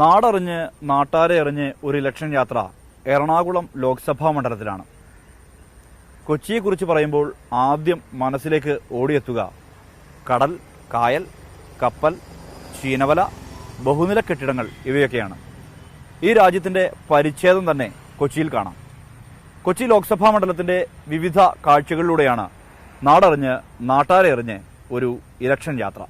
നാടറിഞ്ഞ് നാട്ടാരെ എറിഞ്ഞ് ഒരു ഇലക്ഷൻ യാത്ര എറണാകുളം ലോക്സഭാ മണ്ഡലത്തിലാണ്. കൊച്ചിയെക്കുറിച്ച് പറയുമ്പോൾ ആദ്യം മനസ്സിലേക്ക് ഓടിയെത്തുക. കടൽ കായൽ കപ്പൽ ചീനവല ബഹുനില കെട്ടിടങ്ങൾ ഇവയൊക്കെയാണ്. ഈ രാജ്യത്തിന്റെ പരിച്ഛേദം തന്നെ കൊച്ചിയിൽ കാണാം. കൊച്ചി ലോക്സഭാ മണ്ഡലത്തിന്റെ വിവിധ കാഴ്ചകളിലൂടെയാണ് നാടറിഞ്ഞ് നാട്ടാരെ എറിഞ്ഞ് ഒരു ഇലക്ഷൻ യാത്ര.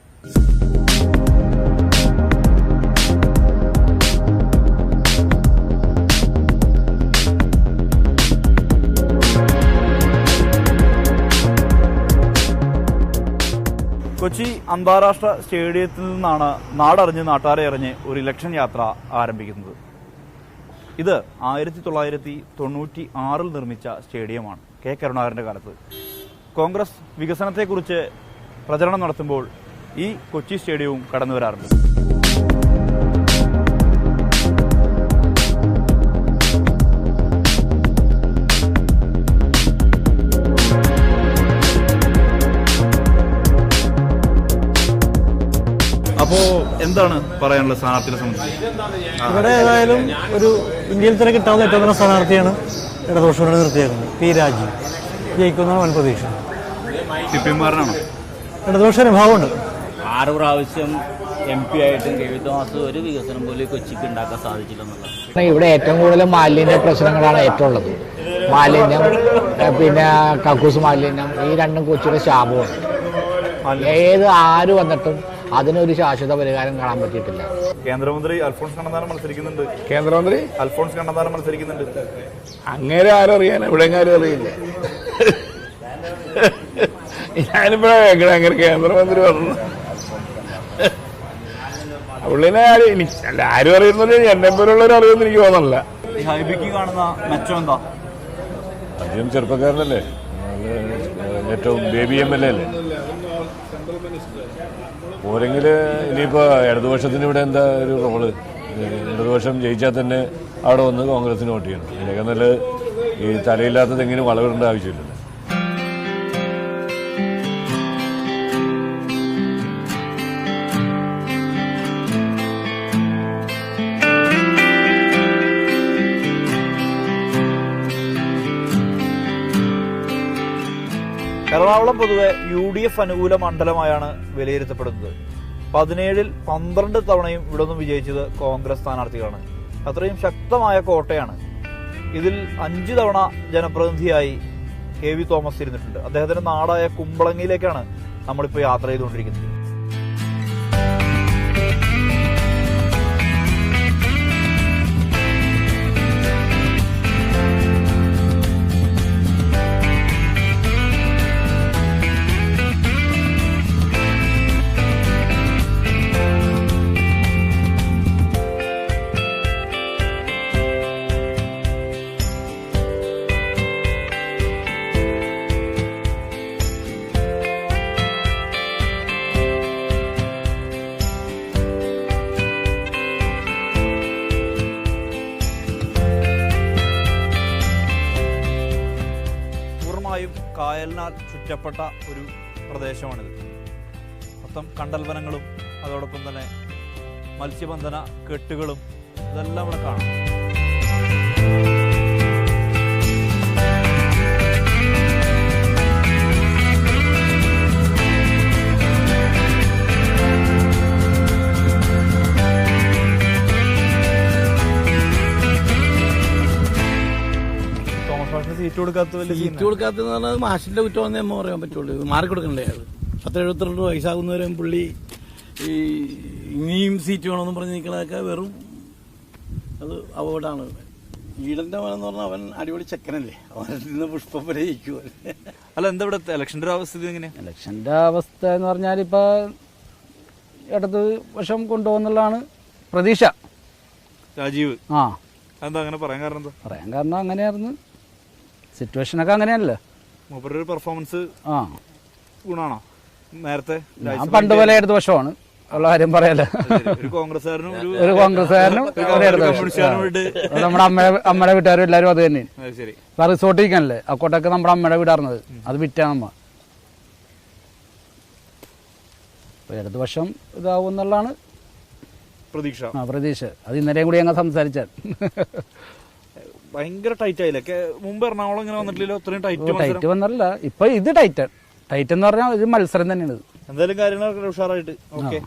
കൊച്ചി അന്താരാഷ്ട്ര സ്റ്റേഡിയത്തിൽ നിന്നാണ് നാടറിഞ്ഞ് നാട്ടാരെ എറിഞ്ഞ് ഒരു ഇലക്ഷൻ യാത്ര ആരംഭിക്കുന്നത്. ഇത് ആയിരത്തി തൊള്ളായിരത്തി തൊണ്ണൂറ്റി ആറിൽ നിർമ്മിച്ച സ്റ്റേഡിയമാണ് കെ കരുണാകരന്റെ കാലത്ത്. കോൺഗ്രസ് വികസനത്തെക്കുറിച്ച് പ്രചരണം നടത്തുമ്പോൾ ഈ കൊച്ചി സ്റ്റേഡിയവും കടന്നു വരാറുണ്ട് എന്താണ് പറയാനുള്ള സ്ഥാനാർത്ഥിയെ സംബന്ധിച്ച്? ഇവിടെ ഏതായാലും ഒരു ഇന്ത്യയിൽ തന്നെ കിട്ടാവുന്ന ഏറ്റവും നല്ല സ്ഥാനാർത്ഥിയാണ് ഇടതുപക്ഷത്തോടെ നിർത്തിയേക്കുന്നത്. പി രാജീവ്. ജയിക്കുന്ന വൻ പ്രതീക്ഷ പിപ്പിമാരനാണോ ഇടതുപക്ഷ അനുഭാവമുണ്ട് ആറ് പ്രാവശ്യം എം പി ആയിട്ടും കെ വി തോമസ് ഒരു വികസനം പോലും കൊച്ചിക്ക് ഉണ്ടാക്കാൻ സാധിച്ചില്ലെന്നുള്ളത് ഇവിടെ ഏറ്റവും കൂടുതൽ മാലിന്യ പ്രശ്നങ്ങളാണ് ഏറ്റവും ഉള്ളത് മാലിന്യം പിന്നെ കക്കൂസ് മാലിന്യം ഈ രണ്ടും കൊച്ചിയുടെ ശാപമാണ്. ഏത് ആര് വന്നിട്ടും അതിനൊരു ശാശ്വത പരിഹാരം കാണാൻ പറ്റിയിട്ടില്ല. കേന്ദ്രമന്ത്രി അൽഫോൺസ് കണ്ണന്താനം മത്സരിക്കുന്നുണ്ട്. കേന്ദ്രമന്ത്രി? അൽഫോൺസ് കണ്ണന്താനം മത്സരിക്കുന്നുണ്ട്. അങ്ങനെ ആരും അറിയാൻ എവിടെങ്ങാരും അറിയില്ല? ഞാനിപ്പോഴാ കേൾക്കണേ അങ്ങനെ കേന്ദ്രമന്ത്രി പറഞ്ഞു പുള്ളിനെ ആരും എനിക്ക് അല്ല ആരും അറിയുന്നില്ല എന്നെ പോലുള്ളവർ അറിയുമെന്ന് എനിക്ക് തോന്നല്ല ഹൈബിക്ക് കാണുന്ന മെച്ചം എന്താ? അദ്ദേഹം ചെറുപ്പക്കാരനല്ലേ? ഏറ്റവും ബേബി എം എൽ എ അല്ലേ? പോരെങ്കിൽ ഇനിയിപ്പോൾ ഇടതുപക്ഷത്തിന് ഇവിടെ എന്താ ഒരു റോൾ? ഇടതുപക്ഷം ജയിച്ചാൽ തന്നെ അവിടെ വന്ന് കോൺഗ്രസിന് വോട്ട് ചെയ്യണം. ഇതിനൊക്കെ നല്ല ഈ തലയില്ലാത്ത തെങ്ങിന് വളവിടേണ്ട ആവശ്യമില്ലല്ലോ. എറണാകുളം പൊതുവെ യു ഡി എഫ് അനുകൂല മണ്ഡലമായാണ് വിലയിരുത്തപ്പെടുന്നത്. പതിനേഴിൽ പന്ത്രണ്ട് തവണയും ഇവിടെ നിന്നും വിജയിച്ചത് കോൺഗ്രസ് സ്ഥാനാർത്ഥികളാണ്. അത്രയും ശക്തമായ കോട്ടയാണ്. ഇതിൽ അഞ്ചു തവണ ജനപ്രതിനിധിയായി കെ വി തോമസ് ഇരുന്നിട്ടുണ്ട്. അദ്ദേഹത്തിന്റെ നാടായ കുമ്പളങ്ങിയിലേക്കാണ് നമ്മളിപ്പോൾ യാത്ര ചെയ്തുകൊണ്ടിരിക്കുന്നത്. കായലിനാൽ ചുറ്റപ്പെട്ട ഒരു പ്രദേശമാണിത്. മൊത്തം കണ്ടൽവനങ്ങളും അതോടൊപ്പം തന്നെ മത്സ്യബന്ധന കെട്ടുകളും ഇതെല്ലാം ഇവിടെ കാണാം. സീറ്റ് കൊടുക്കാത്ത സീറ്റ് കൊടുക്കാത്ത പറഞ്ഞാൽ മാഷിന്റെ കുറ്റമെന്നേ നമ്മൾ പറയാൻ പറ്റുള്ളൂ. മാർക്ക് മാറി കൊടുക്കണ്ടേ? അത് പത്ത് എഴുപത്തിരണ്ട് വയസ്സാകുന്നവരെയും പുള്ളി ഈ ഇനിയും സീറ്റ് വേണമെന്ന് പറഞ്ഞ് നിൽക്കണതൊക്കെ വെറും അത് അപകടമാണ് ഈടന്റെ മകൻ എന്ന് പറഞ്ഞാൽ അവൻ അടിപൊളി ചെക്കനല്ലേ. അവനിൽ നിന്ന് പുഷ്പം വരെ അല്ല എന്താ ഇവിടെ ഇലക്ഷന്റെ അവസ്ഥ എങ്ങനെയാ? ഇലക്ഷന്റെ അവസ്ഥ എന്ന് പറഞ്ഞാൽ ഇപ്പോൾ ഇടത് വശം കൊണ്ടുപോകുന്നുള്ളതാണ് പ്രതീക്ഷ. രാജീവ്. ആ. എന്താ അങ്ങനെ പറയാൻ കാരണം എന്താ? പറയാൻ കാരണം അങ്ങനെയായിരുന്നു. സിറ്റുവേഷനൊക്കെ അങ്ങനെയല്ലേ മൂപ്പരുടെ പെർഫോമൻസ് ആ. ഗുണാണോ? നേരത്തെ ഞാൻ പണ്ട് പോലെ ഇടത് വശമാണ് ഉള്ള കാര്യം പറയാലോ ഒരു കോൺഗ്രസ്സുകാരനും ഒരു കോൺഗ്രസ്സുകാരനും നമ്മുടെ അമ്മയുടെ അമ്മയുടെ വീട്ടുകാരും എല്ലാവരും അത് തന്നെ ഇപ്പൊ റിസോർട്ട് ഇരിക്കാനല്ലേ? ആ കോട്ടൊക്കെ നമ്മുടെ അമ്മയുടെ വീടായിരുന്നത്. അത് വിറ്റാ നമ്മ. ഇടതുപക്ഷം ഇതാവും എന്നുള്ളതാണ് പ്രതീക്ഷ. ആ പ്രതീക്ഷ. അത് ഇന്നലെയും കൂടി ഞങ്ങൾ സംസാരിച്ചാൽ. ഭയങ്കര ടൈറ്റ് ആയില്ലേ? മുമ്പ് എറണാകുളം ഇങ്ങനെ വന്നിട്ടില്ലല്ലോ? ഇത്രയും ടൈറ്റ് ടൈറ്റ് വന്നല്ല ഇപ്പൊ ഇത് ടൈറ്റ് ടൈറ്റ് എന്ന് പറഞ്ഞാൽ ഒരു മത്സരം തന്നെയാണ് എന്തായാലും കാര്യങ്ങളൊക്കെ ഉഷാറായിട്ട്. ഓക്കെ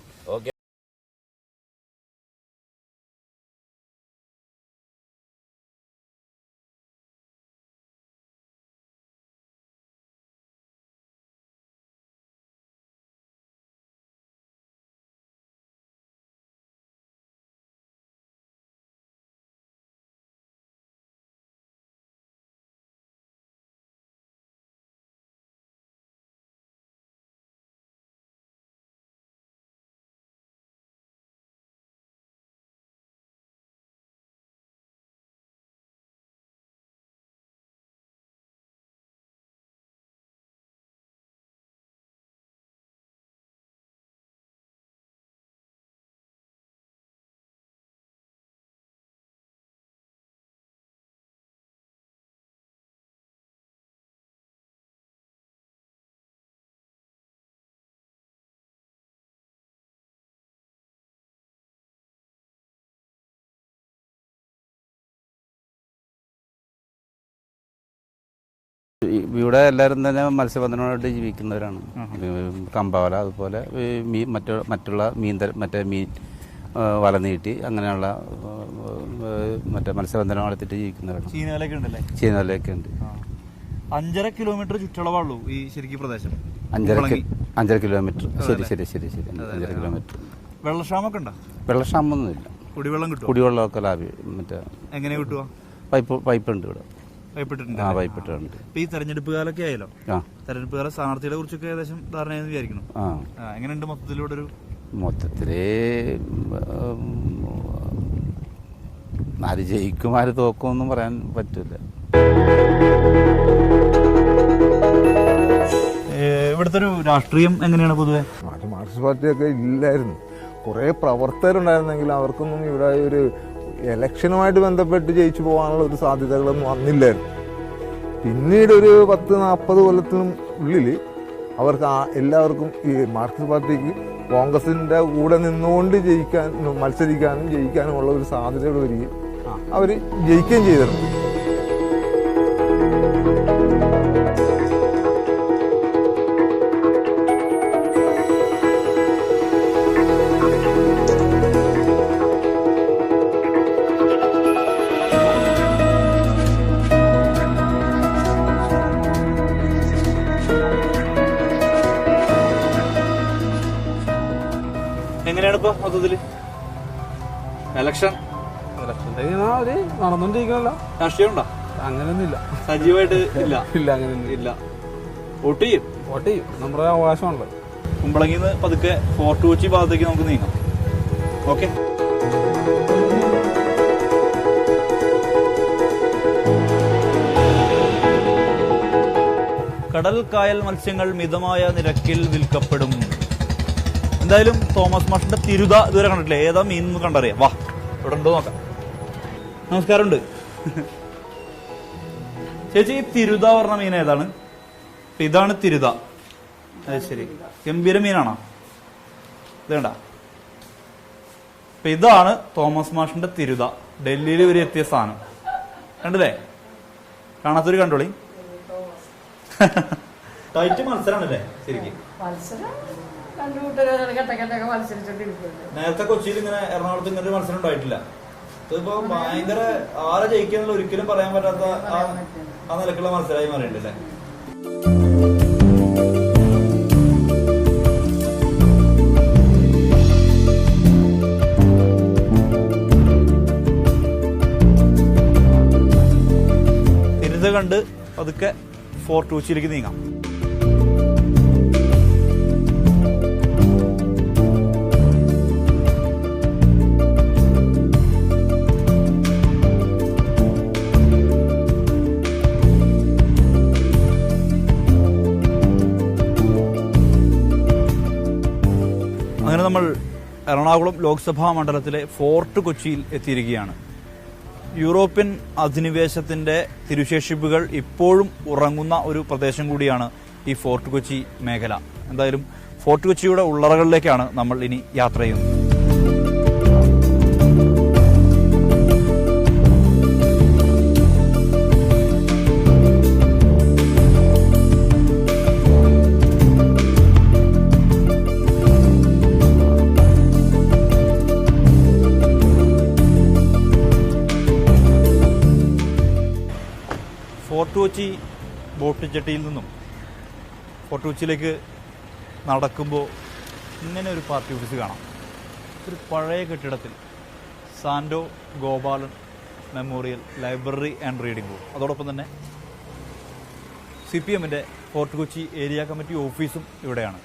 ഇവിടെ എല്ലാവരും തന്നെ മത്സ്യബന്ധനമായിട്ട് ജീവിക്കുന്നവരാണ്. കമ്പാവല അതുപോലെ മീൻ മറ്റു മറ്റുള്ള മീൻ തര- മറ്റേ മീൻ വല നീട്ടി അങ്ങനെയുള്ള മറ്റേ മത്സ്യബന്ധനം നടത്തിയിട്ട് ജീവിക്കുന്നവരാണ്. ചീനയിലൊക്കെ ഉണ്ടല്ലേ? ഉണ്ട്. അഞ്ചര കിലോമീറ്റർ ചുറ്റളവുള്ളൂ ഈ ശരിക്കും പ്രദേശം. അഞ്ചര. അഞ്ചര കിലോമീറ്റർ. ശരി ശരി ശരി ശരി. അഞ്ചര കിലോമീറ്റർ. വെള്ളക്ഷാമൊക്കെ ഉണ്ടോ? വെള്ളക്ഷാമൊന്നുമില്ല. കുടിവെള്ളം കിട്ടും കുടിവെള്ളമൊക്കെ ലാഭ്യം മറ്റേ എങ്ങനെ കിട്ടുക പൈപ്പ് പൈപ്പ് ഉണ്ട് ഇവിടെ. ഭയപ്പെട്ടിട്ടുണ്ട്. ആ പൈപ്പ് ഇട്ടുണ്ട് ഇപ്പൊ ഈ തെരഞ്ഞെടുപ്പ് കാലൊക്കെ ആയല്ലോ. ആ. തെരഞ്ഞെടുപ്പ് കാല സ്ഥാനാർത്ഥികളെ കുറിച്ചൊക്കെ ഏകദേശം ധാരണയെന്ന് വിചാരിക്കണം ആ. എങ്ങനെയുണ്ട് മൊത്തത്തിലൂടെ ഒരു മൊത്തത്തിൽ ആര് ജയിക്കും ആര് തോക്കും പറയാൻ പറ്റില്ല ഇവിടുത്തെ ഒരു രാഷ്ട്രീയം എങ്ങനെയാണ് പൊതുവെ? മാർക്സിസ്റ്റ് പാർട്ടിയൊക്കെ ഇല്ലായിരുന്നു. കുറേ പ്രവർത്തകരുണ്ടായിരുന്നെങ്കിൽ അവർക്കൊന്നും ഇവിടെ ഒരു ഇലക്ഷനുമായിട്ട് ബന്ധപ്പെട്ട് ജയിച്ചു പോകാനുള്ള ഒരു സാധ്യതകളൊന്നും വന്നില്ലായിരുന്നു. പിന്നീട് ഒരു പത്ത് നാൽപ്പത് കൊല്ലത്തിനും ഉള്ളിൽ അവർക്ക് എല്ലാവർക്കും ഈ മാർക്സിസ്റ്റ് പാർട്ടിക്ക് കോൺഗ്രസിന്റെ കൂടെ നിന്നുകൊണ്ട് ജയിക്കാൻ മത്സരിക്കാനും ജയിക്കാനും ഉള്ള ഒരു സാധ്യതകൾ വരികയും അവർ ജയിക്കുകയും ചെയ്തിരുന്നു എങ്ങനെയാണ് ഇപ്പൊ മൊത്തത്തിൽ ഇലക്ഷൻ നടന്നോണ്ടിരിക്കണല്ലോ. രാഷ്ട്രീയം ഉണ്ടോ അങ്ങനെയൊന്നുമില്ല സജീവമായിട്ട് ഇല്ല? ഇല്ല അങ്ങനെയൊന്നും ഇല്ല. വോട്ട് ചെയ്യും? വോട്ട് ചെയ്യും. നമ്മുടെ അവകാശമാണല്ലോ. കുമ്പളങ്ങിന്ന് പതുക്കെ ഫോർട്ട് കൊച്ചി ഭാഗത്തേക്ക് നമുക്ക് നീങ്ങാം. ഓക്കെ കടൽ കായൽ മത്സ്യങ്ങൾ മിതമായ നിരക്കിൽ വിൽക്കപ്പെടും. എന്തായാലും തോമസ് മാഷിന്റെ തിരുത ഇതുവരെ കണ്ടിട്ടില്ല. ഏതാ മീൻ എന്ന് കണ്ടറിയാം വാ ഇവിടെ ഉണ്ടോ നോക്കാം. നമസ്കാരമുണ്ട്. ചേച്ചി ഈ തിരുത പറഞ്ഞ മീൻ ഏതാണ്? ഇതാണ് തിരുത. അത് ശരി. ഗംഭീര മീനാണോ ഇതേണ്ട അപ്പൊ ഇതാണ് തോമസ് മാഷിന്റെ തിരുത. ഡൽഹിയിൽ ഇവർ എത്തിയ സാധനം. കണ്ടില്ലേ? കാണാത്തൊരു കണ്ടോളി. ടൈറ്റ് മത്സരമാണല്ലേ ശരിക്കും. നേരത്തെ കൊച്ചിയിൽ ഇങ്ങനെ എറണാകുളത്ത് ഇങ്ങനെ ഒരു മത്സരം ഉണ്ടായിട്ടില്ല. ഇതിപ്പോ ഭയങ്കര ആരെ ജയിക്കാന്നുള്ള ഒരിക്കലും പറയാൻ പറ്റാത്ത ആ നിലക്കുള്ള മത്സരമായി മാറിയിട്ടില്ലേ? കണ്ട് പതുക്കെ ഫോർ കൊച്ചിയിലേക്ക് നീങ്ങാം. നമ്മൾ എറണാകുളം ലോക്സഭാ മണ്ഡലത്തിലെ ഫോർട്ട് കൊച്ചിയിൽ എത്തിയിരിക്കുകയാണ്. യൂറോപ്യൻ അധിനിവേശത്തിന്റെ തിരുശേഷിപ്പുകൾ ഇപ്പോഴും ഉറങ്ങുന്ന ഒരു പ്രദേശം കൂടിയാണ് ഈ ഫോർട്ട് കൊച്ചി മേഖല. എന്തായാലും ഫോർട്ട് കൊച്ചിയുടെ ഉള്ളറകളിലേക്കാണ് നമ്മൾ ഇനി യാത്ര ചെയ്യുന്നത്. കൊച്ചി ബോട്ട് ജെട്ടിയിൽ നിന്നും ഫോർട്ട് കൊച്ചിയിലേക്ക് നടക്കുമ്പോൾ ഇങ്ങനെ ഒരു പാർട്ടി ഓഫീസ് കാണാം. ഒരു പഴയ കെട്ടിടത്തിൽ Sando Gopalan memorial library and reading room. അതോടൊപ്പം തന്നെ സി പി എമ്മിന്റെ ഫോർട്ട് കൊച്ചി ഏരിയ കമ്മിറ്റി ഓഫീസും ഇവിടെയാണ്.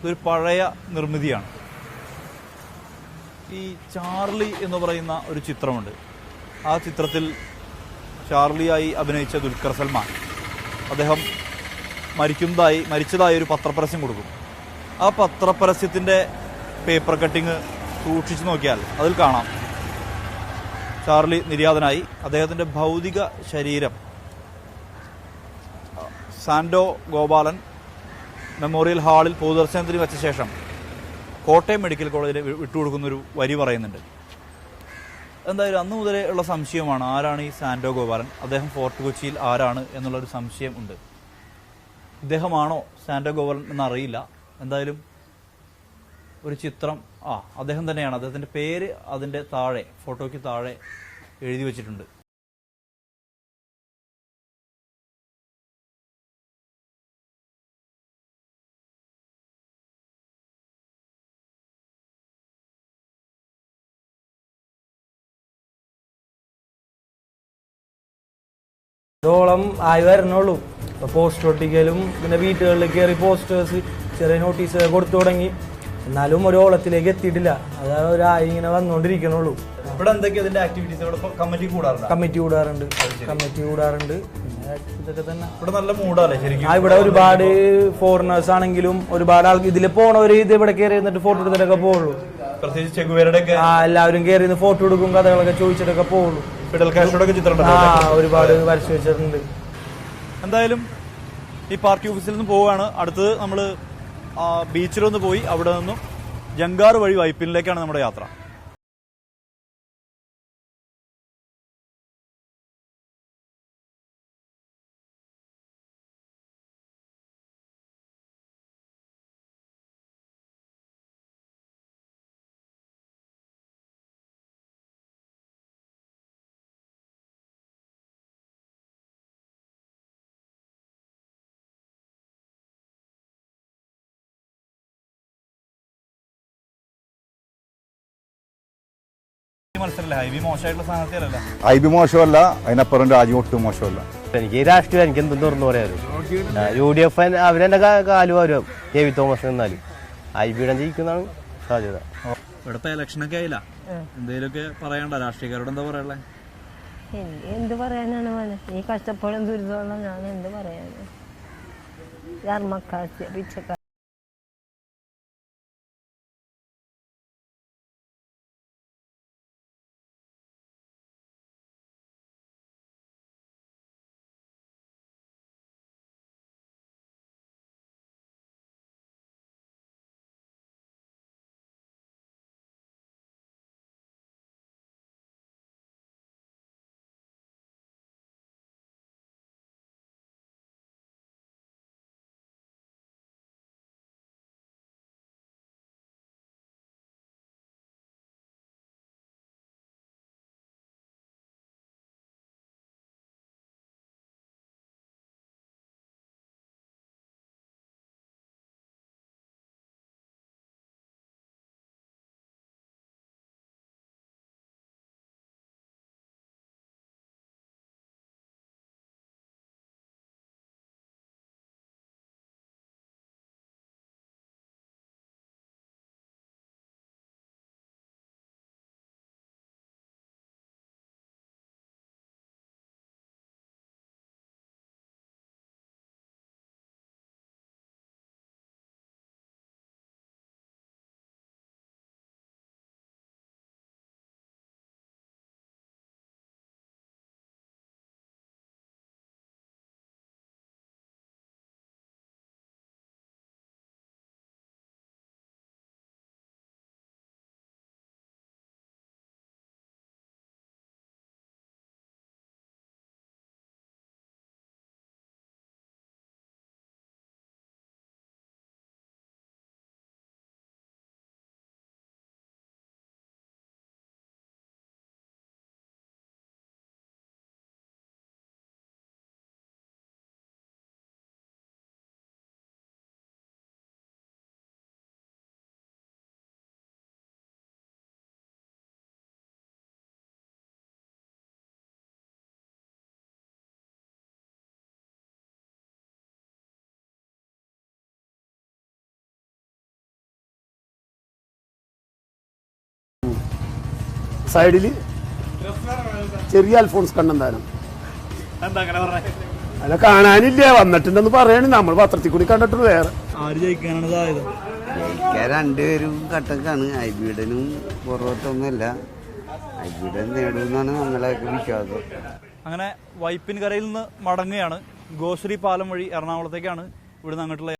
ഇതൊരു പഴയ നിർമ്മിതിയാണ്. ഈ ചാർലി എന്ന് പറയുന്ന ഒരു ചിത്രമുണ്ട്. ആ ചിത്രത്തിൽ ചാർലിയായി അഭിനയിച്ച ദുൽഖർ സൽമാൻ. അദ്ദേഹം മരിക്കുന്നതായി മരിച്ചതായി ഒരു പത്രപരസ്യം കൊടുക്കും. ആ പത്രപരസ്യത്തിന്റെ പേപ്പർ കട്ടിങ് സൂക്ഷിച്ചു നോക്കിയാൽ അതിൽ കാണാം. ചാർലി നിര്യാതനായി. അദ്ദേഹത്തിന്റെ ഭൗതിക ശരീരം സാൻഡോ ഗോപാലൻ മെമ്മോറിയൽ ഹാളിൽ പൊതുദർശനത്തിന് വെച്ച ശേഷം കോട്ടയം മെഡിക്കൽ കോളേജിൽ വിട്ടുകൊടുക്കുന്നൊരു വരി പറയുന്നുണ്ട്. എന്തായാലും അന്ന് മുതലേ ഉള്ള സംശയമാണ് ആരാണ് ഈ സാൻഡോ ഗോപാലൻ? അദ്ദേഹം ഫോർട്ട് കൊച്ചിയിൽ ആരാണ് എന്നുള്ളൊരു സംശയം ഉണ്ട്. ഇദ്ദേഹമാണോ സാൻഡോ ഗോപാലൻ എന്നറിയില്ല. എന്തായാലും ഒരു ചിത്രം ആ അദ്ദേഹം തന്നെയാണ്. അദ്ദേഹത്തിന്റെ പേര് അതിന്റെ താഴെ ഫോട്ടോയ്ക്ക് താഴെ എഴുതി വെച്ചിട്ടുണ്ട്. ഇതോളം ആയി വരണുള്ളൂ. ഇപ്പൊ പോസ്റ്റ് ഒട്ടിക്കലും പിന്നെ വീട്ടുകളിൽ കയറി പോസ്റ്റേഴ്സ് ചെറിയ നോട്ടീസ് കൊടുത്തു തുടങ്ങി. എന്നാലും ഒരു ഓളത്തിലേക്ക് എത്തിയിട്ടില്ല. അതായത് ഒരായി ഇങ്ങനെ വന്നുകൊണ്ടിരിക്കണുള്ളൂ ഇവിടെ എന്തൊക്കെ ഇതിന്റെ ആക്ടിവിറ്റീസ് കമ്മിറ്റി കൂടാറുണ്ട്? കമ്മിറ്റി കൂടാറുണ്ട്. കമ്മിറ്റി കൂടാറുണ്ട്. ഇതൊക്കെ തന്നെ. ഇവിടെ നല്ല മൂടാല്ലേ ശരിക്കും? ആ ഇവിടെ ഒരുപാട് ഫോറിനേഴ്സ് ആണെങ്കിലും ഒരുപാട് ആൾക്ക് ഇതിൽ പോണവര് ഇത് ഇവിടെ കയറി എന്നിട്ട് ഫോട്ടോ എടുത്തിട്ടൊക്കെ പോകുള്ളൂ പ്രത്യേകിച്ച് ആ എല്ലാവരും കയറി ഫോട്ടോ എടുക്കും കഥകളൊക്കെ ചോദിച്ചിട്ടൊക്കെ പോകുള്ളൂ ഫിഡൽ കാസ്ട്രോയുടെ ഒക്കെ ചിത്രം ആ ഒരുപാട് വരച്ചു വെച്ചിട്ടുണ്ട്. എന്തായാലും ഈ പാർട്ടി ഓഫീസിൽ നിന്ന് പോവുകയാണ്. അടുത്തത് നമ്മൾ ബീച്ചിലൊന്ന് പോയി അവിടെ നിന്നും ജങ്കാർ വഴി വൈപ്പിനിലേക്കാണ് നമ്മുടെ യാത്ര. മത്സരമല്ലേ? ഹൈവി മോശമായിട്ടുള്ള സ്ഥാനാർത്ഥിയല്ല ഐ ബി മോശമല്ല അതിനപ്പുറം രാജു ഒട്ടും മോശമല്ല. എനിക്ക് രാഷ്ട്രീയം എനിക്ക് എന്തും തുറന്നു പറയാറ് യു ഡി എഫ് അവരെന്നെ കാലു വരും കെ വി തോമസ് എന്നാലും. ഐ ബിയുടെ ജയിക്കുന്നതാണ് സാധ്യത. ഇവിടുത്തെ ഇലക്ഷനൊക്കെ ആയില്ല. എന്തെങ്കിലുമൊക്കെ പറയണ്ട രാഷ്ട്രീയക്കാരോട് എന്താ പറയാനുള്ളത് എനിക്ക് എന്ത് പറയാനാണ് മനസ്സിൽ ഈ കഷ്ടപ്പാടും ദുരിതമുള്ള ഞാൻ എന്ത് പറയാനാണ്? ധർമ്മക്കാഴ്ച പിച്ചക്കാർ സൈഡിൽ ചെറിയ അൽഫോൺസ് കണ്ണന്താനം അല്ല കാണാനില്ല വന്നിട്ടുണ്ടെന്ന് പറയണേ. നമ്മൾ പത്രത്തിൽ കൂടി കണ്ടിട്ടുണ്ട് വേറെ. ആര് ജയിക്കാനാണ് സാധ്യത ജയിക്കാൻ രണ്ടുപേരും കട്ടക്കാണ്. ഐബിയുടനും പുറത്തൊന്നുമല്ല ഐബിയുടൻ നേടുമെന്നാണ് നമ്മളെയൊക്കെ വിശ്വാസം. അങ്ങനെ വൈപ്പിൻകരയിൽ നിന്ന് മടങ്ങുകയാണ്. ഗോശ്രീ പാലം വഴി എറണാകുളത്തേക്കാണ് ഇവിടുന്ന് അങ്ങോട്ടുള്ള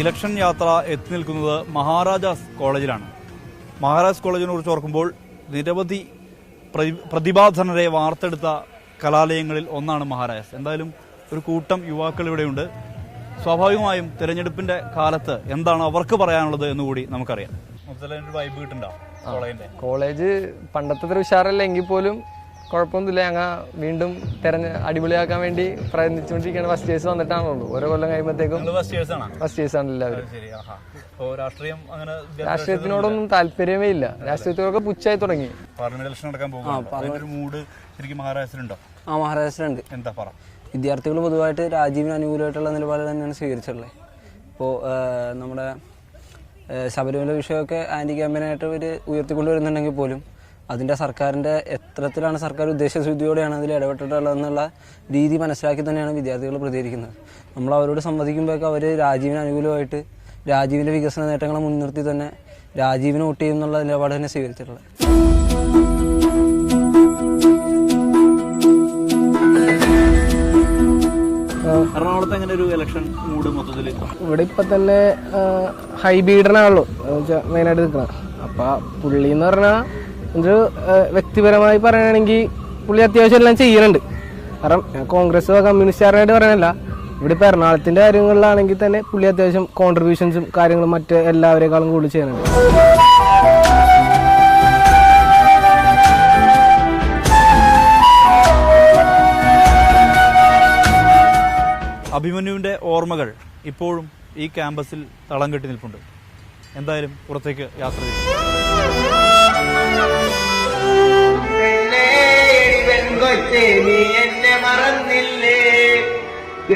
ഇലക്ഷൻ യാത്ര എത്തി നിൽക്കുന്നത് മഹാരാജാസ് കോളേജിലാണ്. മഹാരാജാസ് കോളേജിനെ കുറിച്ച് ഓർക്കുമ്പോൾ നിരവധി പ്രതിഭാധനരെ വാർത്തെടുത്ത കലാലയങ്ങളിൽ ഒന്നാണ് മഹാരാജാസ്. എന്തായാലും ഒരു കൂട്ടം യുവാക്കൾ ഇവിടെയുണ്ട്. സ്വാഭാവികമായും തിരഞ്ഞെടുപ്പിന്റെ കാലത്ത് എന്താണ് അവർക്ക് പറയാനുള്ളത് എന്ന് കൂടി നമുക്കറിയാം. വൈബ് കിട്ടുന്നുണ്ടോ? കോളേജിന്റെ? കോളേജ് പണ്ടത്തെ ഉഷാറല്ല. എങ്കിൽ പോലും കുഴപ്പമൊന്നുമില്ല. ഞങ്ങൾ വീണ്ടും തെരഞ്ഞ അടിപൊളിയാക്കാൻ വേണ്ടി പ്രയത്നിച്ചുകൊണ്ടിരിക്കുകയാണ്. ഫസ്റ്റ് ഇയേഴ്സ് വന്നിട്ടാണുള്ളൂ ഓരോ കൊല്ലം കഴിയുമ്പോഴത്തേക്കും ഫസ്റ്റ് ഇയേഴ്സ് ആണ്. ഫസ്റ്റ് ഇയേഴ്സ് ആണ് എല്ലാവരും. ശരി. ആഹാ. അപ്പോൾ രാഷ്ട്രീയം അങ്ങനെ വിദ്യാഭ്യാസ രാഷ്ട്രീയത്തിനോടൊന്നും താല്പര്യമേ ഇല്ല. രാഷ്ട്രീയത്തിനൊക്കെ പുച്ഛായി തുടങ്ങി. പാർലമെന്റ് നടക്കാൻ പോകുമ്പോൾ ഒരു മൂഡ് ശരിക്കും മഹാരാഷ്ട്രത്തിലുണ്ടോ? ആ മഹാരാഷ്ട്രയുണ്ട് എന്താ പറ? വിദ്യാർത്ഥികൾ പൊതുവായിട്ട് രാജീവിന് അനുകൂലമായിട്ടുള്ള നിലപാട് തന്നെയാണ് സ്വീകരിച്ചിട്ടുള്ളത്. ഇപ്പോൾ നമ്മുടെ ശബരിമല വിഷയമൊക്കെ ആന്റി ക്യാമ്പയിനായിട്ട് ഇവർ ഉയർത്തിക്കൊണ്ടുവരുന്നുണ്ടെങ്കിൽ പോലും അതിന്റെ സർക്കാരിന്റെ എത്രത്തിലാണ് സർക്കാർ ഉദ്ദേശശുദ്ധിയോടെയാണ് അതിൽ ഇടപെട്ടിട്ടുള്ളതെന്നുള്ള രീതി മനസ്സിലാക്കി തന്നെയാണ് വിദ്യാർത്ഥികൾ പ്രതികരിക്കുന്നത്. നമ്മൾ അവരോട് സംവദിക്കുമ്പോഴൊക്കെ അവർ രാജീവിന് അനുകൂലമായിട്ട് രാജീവിന്റെ വികസന നേട്ടങ്ങളെ മുൻനിർത്തി തന്നെ രാജീവിന് വോട്ട് ചെയ്യും എന്നുള്ള നിലപാട് തന്നെ സ്വീകരിച്ചിട്ടുള്ളത്. എറണാകുളത്ത് എങ്ങനെ ഒരു ഇലക്ഷൻ മൂഡ് മൊത്തത്തിൽ ഇവിടെ ഇപ്പൊ തന്നെ ഹൈബീഡനാണല്ലോ മെയിനായിട്ട് നിൽക്കണം അപ്പൊ പുള്ളി എന്ന് പറഞ്ഞാൽ ഒരു വ്യക്തിപരമായി പറയുകയാണെങ്കിൽ പുള്ളി അത്യാവശ്യം എല്ലാം ചെയ്യുന്നുണ്ട്. കാരണം കോൺഗ്രസ് കമ്മ്യൂണിസ്റ്റുകാരനായിട്ട് പറയണല്ല ഇവിടെ ഇപ്പോൾ എറണാകുളത്തിന്റെ കാര്യങ്ങളിലാണെങ്കിൽ തന്നെ പുള്ളി അത്യാവശ്യം കോൺട്രിബ്യൂഷൻസും കാര്യങ്ങളും മറ്റ് എല്ലാവരെക്കാളും കൂടുതൽ ചെയ്യുന്നുണ്ട്. അഭിമന്യുവിന്റെ ഓർമ്മകൾ ഇപ്പോഴും ഈ ക്യാമ്പസിൽ തളം കെട്ടി നിൽപ്പുണ്ട്. എന്തായാലും പുറത്തേക്ക് യാത്ര ചെയ്യും പെൺകൊച്ചെ നീ എന്നെ മറന്നില്ലേ?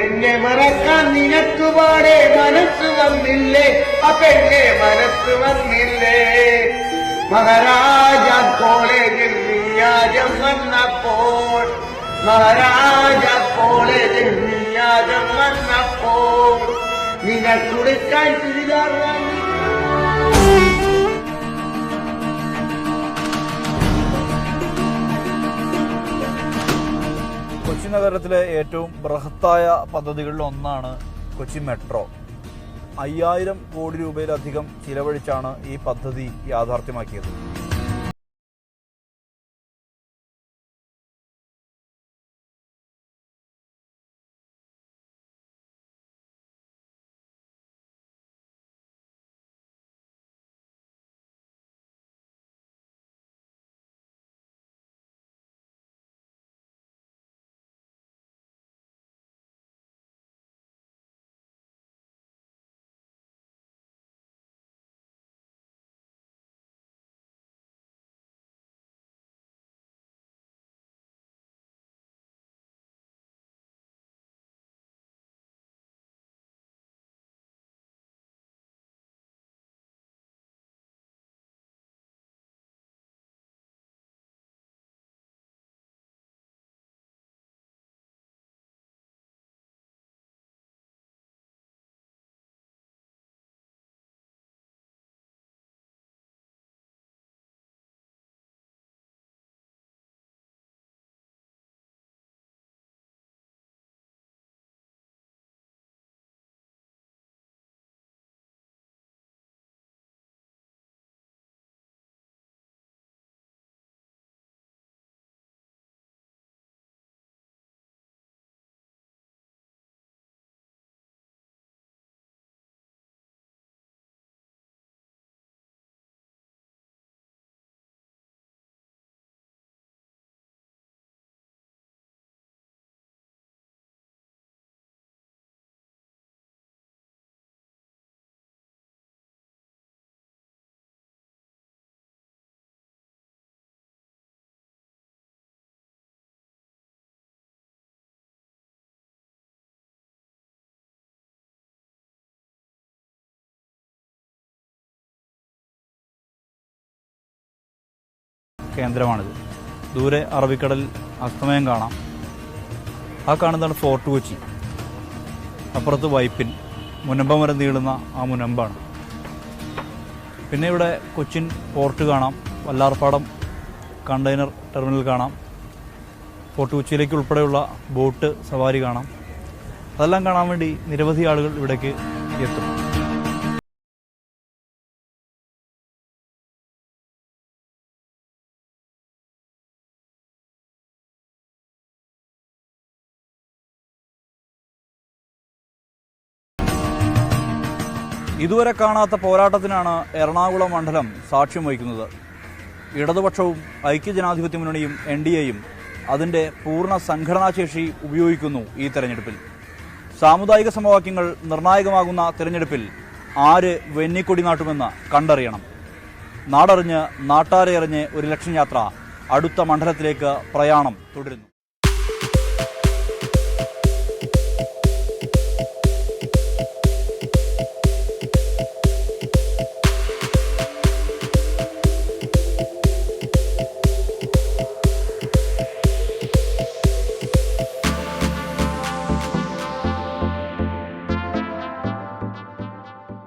എന്നെ മറക്കാൻ നിനക്ക് പാടെ മനസ്സ് വന്നില്ലേ? അപ്പെന്നെ മനസ്സ് വന്നില്ലേ? മഹാരാജ കോളേജിൽ വിഞ്ഞാജം വന്നപ്പോൾ മഹാരാജ കോളേജിൽ വിഞ്ഞാജം വന്നപ്പോൾ നിനക്കുടുക്കാൻ ചുരിദാർ വാങ്ങി. നഗരത്തിലെ ഏറ്റവും ബൃഹത്തായ പദ്ധതികളിൽ ഒന്നാണ് കൊച്ചി മെട്രോ. അയ്യായിരം കോടി രൂപയിലധികം ചിലവഴിച്ചാണ് ഈ പദ്ധതി യാഥാർത്ഥ്യമാക്കിയത്. കേന്ദ്രമാണിത്. ദൂരെ അറബിക്കടൽ അസ്തമയം കാണാം. ആ കാണുന്നതാണ് ഫോർട്ട് കൊച്ചി. അപ്പുറത്ത് വൈപ്പിൻ. മുനമ്പം വരെ നീളുന്ന ആ മുനമ്പാണ്. പിന്നെ ഇവിടെ കൊച്ചിൻ പോർട്ട് കാണാം. വല്ലാർപ്പാടം കണ്ടെയ്നർ ടെർമിനൽ കാണാം. ഫോർട്ട് കൊച്ചിയിലേക്ക് ഉൾപ്പെടെയുള്ള ബോട്ട് സവാരി കാണാം. അതെല്ലാം കാണാൻ വേണ്ടി നിരവധി ആളുകൾ ഇവിടേക്ക് ഇതുവരെ കാണാത്ത പോരാട്ടത്തിനാണ് എറണാകുളം മണ്ഡലം സാക്ഷ്യം വഹിക്കുന്നത്. ഇടതുപക്ഷവും ഐക്യജനാധിപത്യ മുന്നണിയും എൻ ഡി എയും അതിന്റെ പൂർണ സംഘടനാശേഷി ഉപയോഗിക്കുന്നു ഈ തെരഞ്ഞെടുപ്പിൽ. സാമുദായിക സമവാക്യങ്ങൾ നിർണായകമാകുന്ന തെരഞ്ഞെടുപ്പിൽ ആര് വെന്നിക്കൊടി നാട്ടുമെന്ന് കണ്ടറിയണം. നാടറിഞ്ഞ് നാട്ടാരെ അറിഞ്ഞ് ഒരു ലക്ഷം യാത്ര അടുത്ത മണ്ഡലത്തിലേക്ക് പ്രയാണം തുടരുന്നു.